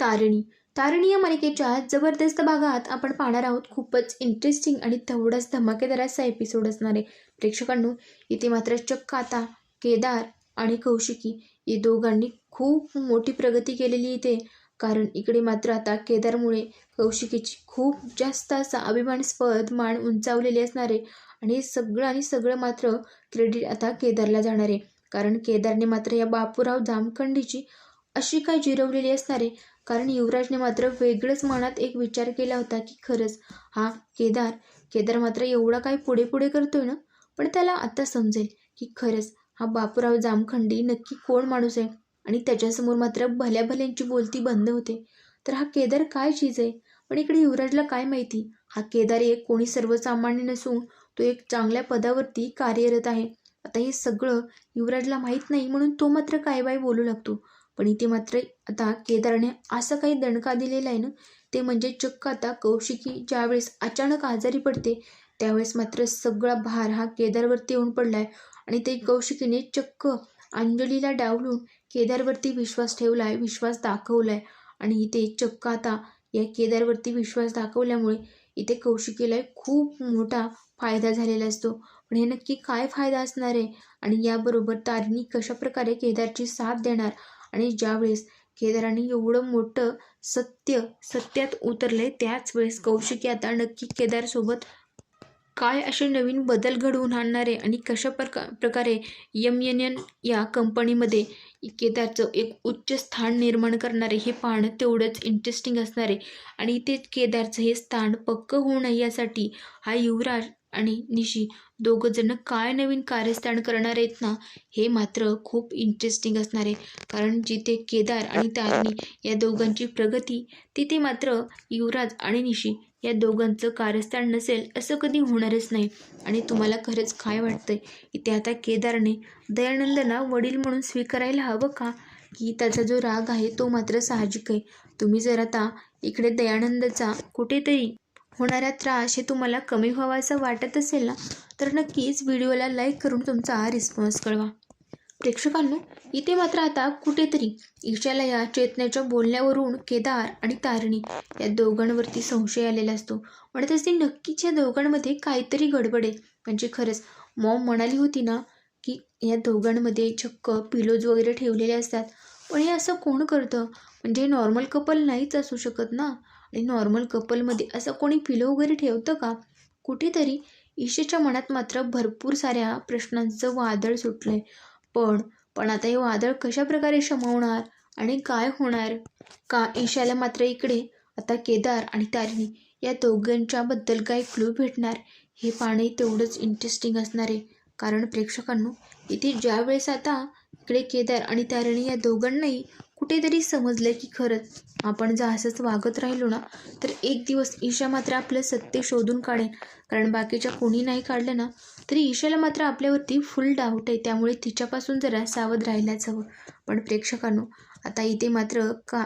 तारणी. तारणी या मालिकेच्या जबरदस्त भागात आपण पाहणार आहोत खूपच इंटरेस्टिंग आणि तेवढाच धमाकेदार असा एपिसोड असणार आहे. प्रेक्षकांनो इथे मात्र चक्क आता केदार आणि कौशिकी या दोघांनी खूप मोठी प्रगती केलेली इथे. कारण इकडे मात्र आता केदारमुळे कौशिकीची खूप जास्त असा अभिमानस्पद मान उंचावलेली असणार आहे. आणि सगळं आणि सगळं मात्र क्रेडिट आता केदारला जाणार आहे. कारण केदारने मात्र या बापूराव जामखंडीची अशी काय जिरवलेली असणार आहे. कारण युवराजने मात्र वेगळंच मनात एक विचार केला होता की खरंच हा केदार केदार मात्र एवढा काय पुढे पुढे करतोय ना? पण त्याला आता समजेल की खरंच हा बापूराव जामखंडी नक्की कोण माणूस आहे? आणि त्याच्यासमोर मात्र भल्या भल्यांची बोलती बंद होते. तर हा केदार काय चीज आहे? पण इकडे युवराजला काय माहिती? हा केदार एक कोणी सर्वसामान्य नसून तो एक चांगल्या पदावरती कार्यरत आहे. आता हे सगळं युवराजला माहीत नाही म्हणून तो मात्र काय बाय बोलू लागतो. पण इथे मात्र आता केदारने असं काही दणका दिलेला आहे ना ते म्हणजे चक्क आता कौशिकी ज्यावेळेस अचानक आजारी पडते त्यावेळेस मात्र सगळा भार हा केदारवरती येऊन पडला आहे आणि ते कौशिकीने चक्क अंजलीला डावलून केदारवरती विश्वास ठेवला आहे विश्वास दाखवला आहे आणि इथे चक्क आता या केदारवरती विश्वास दाखवल्यामुळे इथे कौशिकीला खूप मोठा फायदा झालेला असतो. पण हे नक्की काय फायदा असणार आहे? आणि याबरोबर तारिणी कशाप्रकारे केदारची साथ देणार? आणि ज्यावेळेस केदाराने एवढं मोठं सत्य सत्यात उतरले त्याच वेळेस कौशिकी आता नक्की केदारसोबत काय असे नवीन बदल घडवून आणणारे आणि कशा प्रका प्रकारे यम एन एन या कंपनीमध्ये केदारचं एक उच्च स्थान निर्माण करणारे हे पाहणं तेवढंच इंटरेस्टिंग असणार आहे. आणि ते केदारचं हे स्थान पक्क होऊ नये यासाठी हा युवराज आणि निशी दोघंजणं काय नवीन कार्यस्थान करणार आहेत ना हे मात्र खूप इंटरेस्टिंग असणार आहे. कारण जिथे केदार आणि तारणी या दोघांची प्रगती तिथे मात्र युवराज आणि निशी या दोघांचं कार्यस्थान नसेल असं कधी होणारच नाही. आणि तुम्हाला खरंच काय वाटतंय? इथे आता केदारने दयानंदला वडील म्हणून स्वीकारायला हवं का? की त्याचा जो राग आहे तो मात्र साहजिक आहे. तुम्ही जर आता इकडे दयानंदचा कुठेतरी होणारा त्रास हे तुम्हाला कमी व्हावासा वाटत असेल ना तर नक्कीच व्हिडिओला लाईक करून तुमचा रिस्पॉन्स कळवा. प्रेक्षकांनो इथे मात्र आता कुठेतरी ईशाला या चेतनेच्या बोलण्यावरून केदार आणि तारणी या दोघांवरती संशय आलेला असतो. म्हणत असते नक्कीच या दोघांमध्ये काहीतरी गडबड आहे. म्हणजे खरंच मॉम म्हणाली होती ना की या दोघांमध्ये चक्क पिलोज वगैरे ठेवलेले असतात. पण हे असं कोण करतं? म्हणजे नॉर्मल कपल नाहीच असू शकत ना. आणि नॉर्मल कपलमध्ये असं कोणी पिलो वगैरे ठेवतं का? कुठेतरी ईशेच्या मनात मात्र भरपूर साऱ्या प्रश्नांचं वादळ सुटलं आहे पण पण आता हे वादळ कशा प्रकारे शमवणार आणि काय होणार? का ईशाला मात्र इकडे? आता केदार आणि तारिणी या दोघांच्याबद्दल काय क्लू भेटणार? हे पाहणे तेवढंच इंटरेस्टिंग असणार आहे. कारण प्रेक्षकांनो इथे ज्या वेळेस आता इकडे केदार आणि तारिणी या दोघांनाही कुठेतरी समजलं की खरंच आपण जर असंच वागत राहिलो ना तर एक दिवस ईशा मात्र आपलं सत्य शोधून काढेल कारण बाकीच्या कोणी नाही काढलं ना तरी ईशाला मात्र आपल्यावरती फुल डाऊट आहे. त्यामुळे तिच्यापासून जरा सावध राहायलाच हवं. पण प्रेक्षकांनो आता इथे मात्र का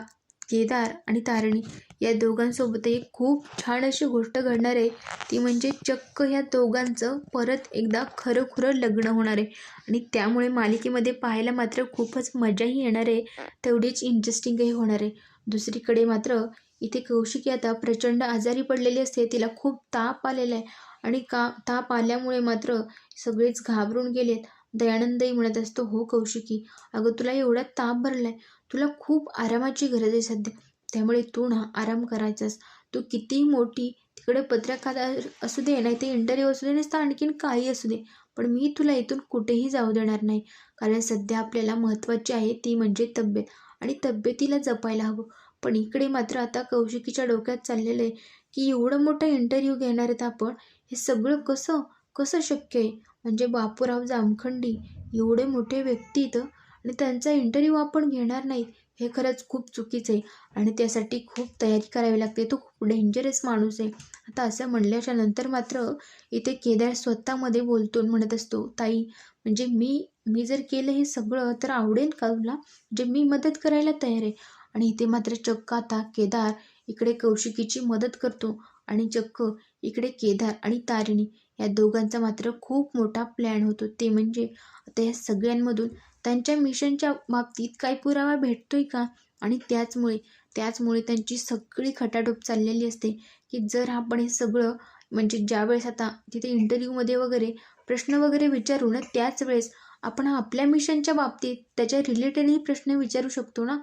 केदार आणि तारिणी या दोघांसोबत एक खूप छान अशी गोष्ट घडणार आहे. ती म्हणजे चक्क ह्या दोघांचं परत एकदा खरं खुरं लग्न होणार आहे. आणि त्यामुळे मालिकेमध्ये पाहायला मात्र खूपच मजाही येणार आहे. तेवढीच इंटरेस्टिंगही होणार आहे. दुसरीकडे मात्र इथे कौशिकी आता प्रचंड आजारी पडलेली असते. तिला खूप ताप आलेला आहे. आणि का ताप आल्यामुळे मात्र सगळेच घाबरून गेलेत. दयानंदही म्हणत असतो हो कौशिकी अगं तुला एवढा ताप भरला आहे तुला खूप आरामाची गरज आहे सध्या. त्यामुळे तू ना आराम करायचास. तू किती मोठी तिकडे पत्रकार असू दे नाही ते इंटरव्ह्यू असू दे नसतं आणखीन काही असू दे. पण मी तुला इथून कुठेही जाऊ देणार नाही. कारण सध्या आपल्याला महत्त्वाची आहे ती म्हणजे तब्येत आणि तब्येतीला जपायला हवं. पण इकडे मात्र आता कौशिकीच्या डोक्यात चाललेलं आहे की एवढं मोठा इंटरव्ह्यू घेणार आहेत आपण हे सगळं कसं कसं शक्य आहे? म्हणजे बापूराव जामखंडी एवढे मोठे व्यक्ती इथं आणि त्यांचा इंटरव्ह्यू आपण घेणार नाहीत. हे खरंच खूप चुकीचं आहे. आणि त्यासाठी खूप तयारी करावी लागते. तो खूप डेंजरस माणूस आहे. आता असं म्हणल्याच्या नंतर मात्र इथे केदार स्वतःमध्ये बोलतो म्हणत असतो ताई म्हणजे मी मी जर केलं हे सगळं तर आवडेल का तुला? म्हणजे मी मदत करायला तयार आहे. आणि इथे मात्र चक्क आता केदार इकडे कौशिकीची मदत करतो आणि चक्क इकडे केदार आणि तारिणी या दोघांचा मात्र खूप मोठा प्लॅन होतो. ते म्हणजे आता या सगळ्यांमधून त्यांच्या मिशनच्या बाबतीत काही पुरावा भेटतोय का? आणि त्याचमुळे त्याचमुळे त्यांची सगळी खटाटोप चाललेली असते की जर आपण हे सगळं म्हणजे ज्यावेळेस आता तिथे इंटरव्ह्यूमध्ये वगैरे प्रश्न वगैरे विचारू ना त्याच वेळेस आपण आपल्या मिशनच्या बाबतीत त्याच्या रिलेटेडही प्रश्न विचारू शकतो ना?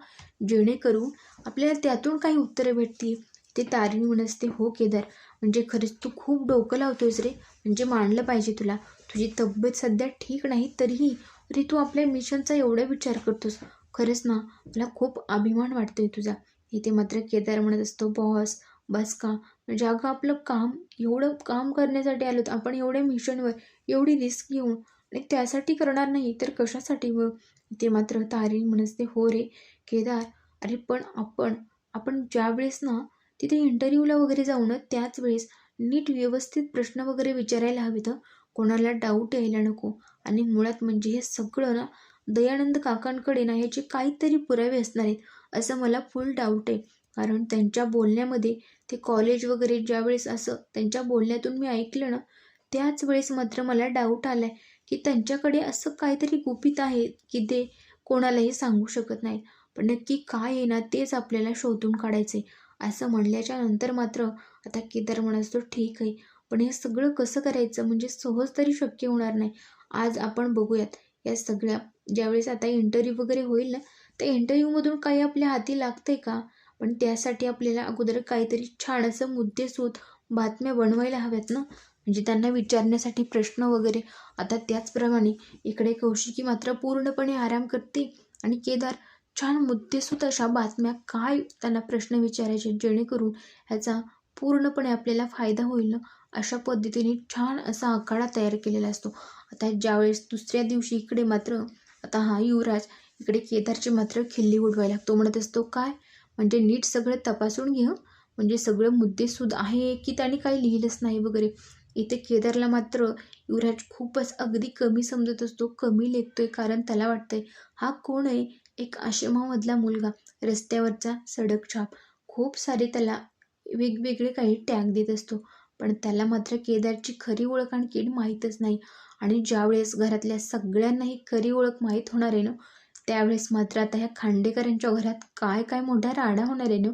जेणेकरून आपल्याला त्यातून काही उत्तरं भेटतील. ते तारीण म्हणत असते हो केदार म्हणजे खरंच तू खूप डोकं लावतोयस रे म्हणजे मानलं पाहिजे तुला. तुझी तब्येत सध्या ठीक नाही तरीही अरे तू आपल्या मिशनचा एवढा विचार करतोस. खरंच ना मला खूप अभिमान वाटतोय तुझा. इथे मात्र केदार म्हणत असतो बॉस बस का? म्हणजे अगं आपलं काम एवढं काम करण्यासाठी आलो आपण एवढ्या मिशनवर एवढी रिस्क घेऊन. आणि त्यासाठी करणार नाही तर कशासाठी व? इथे मात्र तारीण म्हणते हो रे केदार. अरे पण आपण आपण ज्यावेळेस ना तिथे इंटरव्ह्यूला वगैरे जाऊ ना त्याच वेळेस नीट व्यवस्थित प्रश्न वगैरे विचारायला हवेत कोणाला डाऊट यायला नको. आणि मुळात म्हणजे हे सगळं ना दयानंद काकांकडे ना ह्याचे काहीतरी पुरावे असणार आहेत असं मला फुल डाऊट आहे. कारण त्यांच्या बोलण्यामध्ये ते कॉलेज वगैरे ज्यावेळेस असं त्यांच्या बोलण्यातून मी ऐकलं ना त्याच वेळेस मात्र मला डाऊट आला आहे की त्यांच्याकडे असं काहीतरी गुपित आहे की ते कोणालाही सांगू शकत नाहीत. पण नक्की काय आहे ना तेच आपल्याला शोधून काढायचे असं म्हणल्याच्या नंतर मात्र आता केदार म्हणत ठीक आहे. पण हे सगळं कसं करायचं? म्हणजे सहज तरी शक्य होणार नाही. आज आपण बघूयात या सगळ्या. ज्यावेळेस आता इंटरव्ह्यू वगैरे होईल ना त्या इंटरव्ह्यूमधून काही आपल्या हाती लागतंय का? पण त्यासाठी आपल्याला अगोदर काहीतरी छान असं मुद्देसूद बातम्या बनवायला हव्यात ना. म्हणजे त्यांना विचारण्यासाठी प्रश्न वगैरे. आता त्याचप्रमाणे इकडे कौशिकी मात्र पूर्णपणे आराम करते आणि केदार छान मुद्देसूद अशा बातम्या काय त्यांना प्रश्न विचारायचे जेणेकरून ह्याचा पूर्णपणे आपल्याला फायदा होईल ना? अशा पद्धतीने छान असा आखाडा तयार केलेला असतो. आता ज्यावेळेस दुसऱ्या दिवशी इकडे मात्र आता हा युवराज इकडे केदारची मात्र खिल्ली उडवायला लागतो. म्हणत असतो काय? म्हणजे नीट सगळं तपासून घे म्हणजे सगळं मुद्देसूद आहे की त्याने काही लिहिलंच नाही वगैरे? इथे केदारला मात्र युवराज खूपच अगदी कमी समजत असतो. कमी लेखतोय कारण त्याला वाटतंय हा कोण आहे? एक आश्रमामधला मुलगा रस्त्यावरचा सडक छाप. खूप सारे त्याला वेगवेगळे काही टॅग देत असतो. पण त्याला मात्र केदारची खरी ओळख आणखी माहीतच नाही. आणि ज्यावेळेस घरातल्या सगळ्यांनाही खरी ओळख माहीत होणार आहे ना त्यावेळेस मात्र आता ह्या खांडेकरांच्या घरात काय काय मोठा राडा होणार आहे ना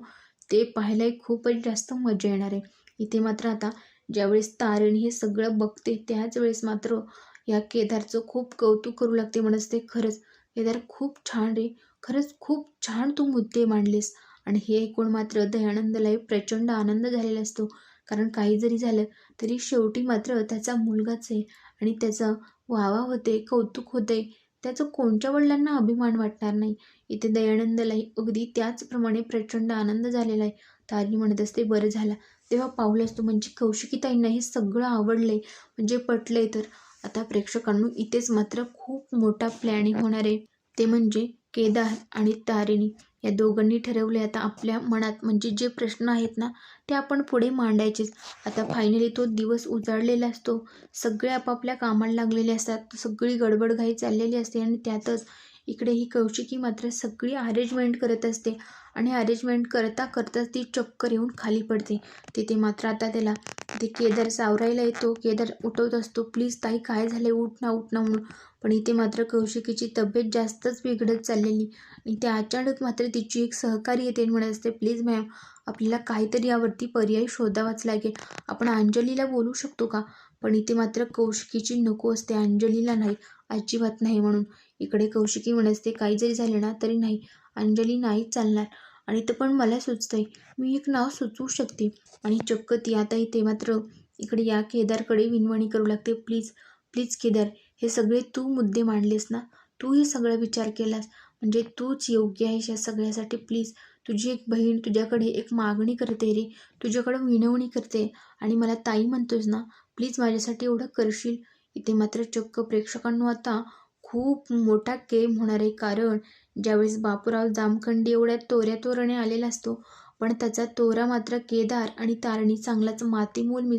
ते पाहायलाही खूपच जास्त मजा येणार आहे. इथे मात्र आता ज्यावेळेस तारिणी हे सगळं बघते त्याच वेळेस मात्र या केदारचं खूप कौतुक करू लागते म्हणत ते खरंच केदार खूप छान रे खरंच खूप छान तू मुद्दे मांडलेस. आणि हे ऐकून मात्र दयानंदलाही प्रचंड आनंद झालेला असतो. कारण काही जरी झालं तरी शेवटी मात्र त्याचा मुलगाच आहे. आणि त्याचा वावा होते कौतुक होते त्याचं कोणत्या वडिलांना अभिमान वाटणार नाही? इथे दयानंदलाही अगदी त्याचप्रमाणे प्रचंड आनंद झालेला आहे. तारी म्हणत असते बरं झाला. तेव्हा पाऊल असतो म्हणजे कौशिकीताईंना हे सगळं आवडलं आहे म्हणजे पटलं आहे तर. आता प्रेक्षकांनो इथेच मात्र खूप मोठा प्लॅनिंग होणार आहे. ते म्हणजे केदार आणि तारिणी. या दोघांनी ठरवले. आता आपल्या मनात म्हणजे जे प्रश्न आहेत ना ते आपण पुढे मांडायचेच. आता फायनली तो दिवस उजाडलेला असतो. सगळे आपापल्या कामाला लागलेले असतात. सगळी गडबड घाई चाललेली असते आणि त्यातच इकडे ही कौशिकी मात्र सगळी अरेंजमेंट करत असते. आणि अरेंजमेंट करता करताच ती चक्कर येऊन खाली पडते. तिथे मात्र आता त्याला ते केदार सावरायला येतो. केदार उठवत असतो. प्लीज ताई काय झाले उठ ना उठ ना म्हणून. पण इथे मात्र कौशिकीची तब्येत जास्तच बिघडत चाललेली. आणि ते अचानक मात्र तिची एक सहकारी येते म्हणत असते प्लीज मॅम आपल्याला काहीतरी यावरती पर्याय शोधावाच लागेल. आपण अंजलीला बोलू शकतो का? पण इथे मात्र कौशिकीची नको असते अंजलीला नाही अजिबात नाही म्हणून. इकडे कौशिकी म्हणत काही जरी झाले ना तरी नाही अंजली नाही चालणार. आणि ते पण मला सुचतंय. मी एक नाव सुचवू शकते. आणि चक्क ती आता इथे मात्र इकडे या केदारकडे विनवणी करू लागते प्लीज प्लीज केदार हे सगळे तू मुद्दे मांडलेस ना तू हे सगळं विचार केलास. म्हणजे तूच योग्य आहेस या सगळ्यासाठी प्लीज. तुझी एक बहीण तुझ्याकडे एक मागणी करते रे. तुझ्याकडं विनवणी करते. आणि मला ताई म्हणतोस ना प्लीज माझ्यासाठी एवढं करशील? इथे मात्र चक्क प्रेक्षकांनो आता खूप मोठा केम होणार आहे. कारण ज्यावेळेस बापूराव जामखंडी एवढ्या तोऱ्या तोरणे आलेला असतो पण त्याचा तोरा मात्र केदार आणि तारणी चांगलाच मातीमोल मि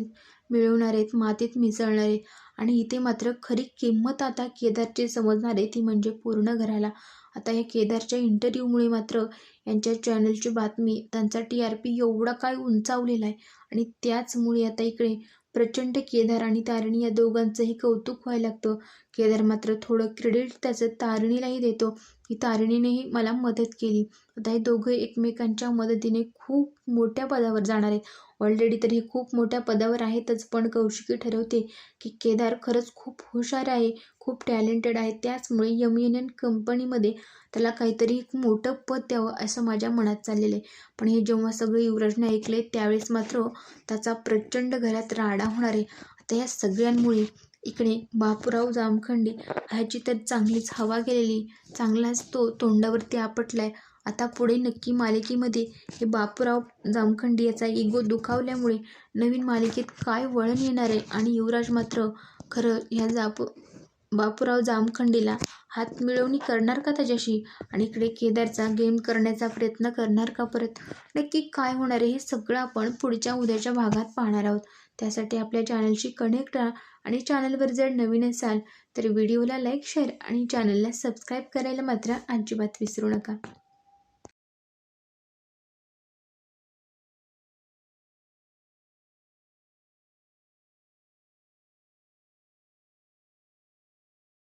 मिळवणार आहेत मातीत मिसळणार आहे आणि इथे मात्र खरी किंमत आता केदारची समजणार आहे ती म्हणजे पूर्ण घराला. आता या केदारच्या इंटरव्ह्यूमुळे मात्र यांच्या चॅनलची बातमी त्यांचा टी आर पी एवढा काय उंचावलेला आहे आणि त्याचमुळे आता इकडे प्रचंड केदार आणि तारिणी या दोघांचंही कौतुक व्हायला लागतं. केदार मात्र थोडं क्रेडिट त्याचं तारणीलाही देतो. की तारिणीनेही मला मदत केली. आता हे दोघं एकमेकांच्या मदतीने खूप मोठ्या पदावर जाणार आहेत. ऑलरेडी तर हे खूप मोठ्या पदावर आहेतच पण कौशिकी ठरवते की केदार खरंच खूप हुशार आहे खूप टॅलेंटेड आहे. त्याचमुळे यम युनियन कंपनीमध्ये त्याला काहीतरी एक मोठं पद द्यावं असं माझ्या मनात चाललेलं आहे. पण हे जेव्हा सगळे युवराजने ऐकले त्यावेळेस मात्र त्याचा प्रचंड घरात राडा होणार आहे. आता या सगळ्यांमुळे इकडे बापूराव जामखंडी ह्याची तर चांगलीच हवा गेलेली. चांगलाच तो तोंडावरती आपटलाय. आता पुढे नक्की मालिकेमध्ये हे बापूराव जामखंडी याचा इगो दुखावल्यामुळे नवीन मालिकेत काय वळण येणार आहे? आणि युवराज मात्र खरं ह्या जाप बापूराव जामखंडीला हात मिळवणी करणार का त्याच्याशी? आणि इकडे केदारचा गेम करण्याचा प्रयत्न करणार का परत? नक्की काय होणार आहे हे सगळं आपण पुढच्या उद्याच्या भागात पाहणार आहोत. त्यासाठी आपल्या चॅनलशी कनेक्ट राहा आणि चॅनलवर जर नवीन असाल तर व्हिडिओला लाईक शेअर आणि चॅनलला सबस्क्राईब करायला मात्र अजिबात विसरू नका.